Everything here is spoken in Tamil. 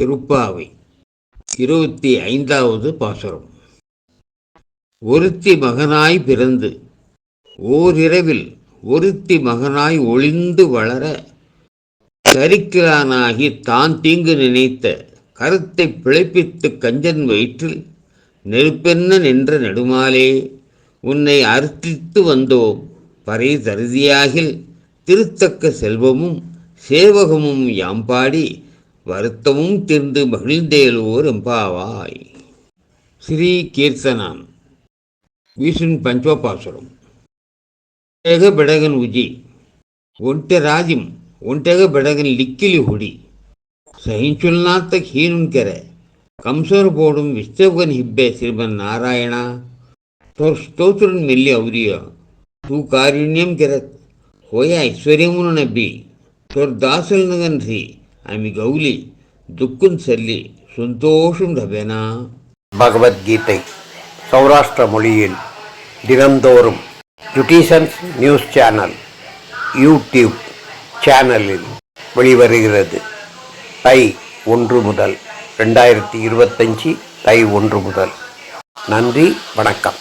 திருப்பாவை. இருபத்தி ஐந்தாவது பாசுரம். ஒருத்தி மகனாய் பிறந்து ஓரிரவில் ஒருத்தி மகனாய் ஒளிந்து வளர கரிக்கிறானாகி தான் தீங்கு நினைத்த கருத்தை பிழைப்பித்து கஞ்சன் வயிற்றில் நெருப்பென்ன நின்ற நெடுமாலே உன்னை அர்த்தித்து வந்தோம். பறை தருதியாகில் திருத்தக்க செல்வமும் சேவகமும் யாம்பாடி வருத்தமும் தீர்ந்து மகிழ்ந்தேலோர் எம்பாவாய். ஸ்ரீ கீர்த்தனம் விஷ்ணு பஞ்சோபாசுரம். ஒன்றாக பெடகன் உஜி. ஒன்ட்ட ராஜிம் ஒன்றாக பெடகன் லிக்கிலி ஹுடி ಸಹಿಂಚುಲ್ನಾತ್ತ ಹೀನುಂಕೆರೆ ಕಂಸರು ಬೋಡುಂ ವಿಶ್ವಗನ್ ಹಿಬ್ಬೆ ಶ್ರೀಮನ್ ನಾರಾಯಣ ತೋರ್ ಸ್ತೋತ್ರನ್ ಮೆಲ್ಲಿ தூ ತೂ ಕಾರುಣ್ಯಂ ಕೆರೆ ಹೋಯ ಐಶ್ವರ್ಯಮುನ ನಬ್ಬಿ ತೋರ್ ದಾಸಲ್ ನಗನ್ ರೀ ఆమె గౌలి దుక్కున్ సల్లి సంతోషం రబెనా பகவத்கீதை சௌராஷ்டிர மொழியில் தினந்தோறும் ஜுட்டிஷன்ஸ் நியூஸ் சேனல் யூடியூப் சேனலில் வெளிவருகிறது தை ஒன்று முதல் ரெண்டாயிரத்தி இருபத்தஞ்சி தை ஒன்று முதல் நன்றி வணக்கம்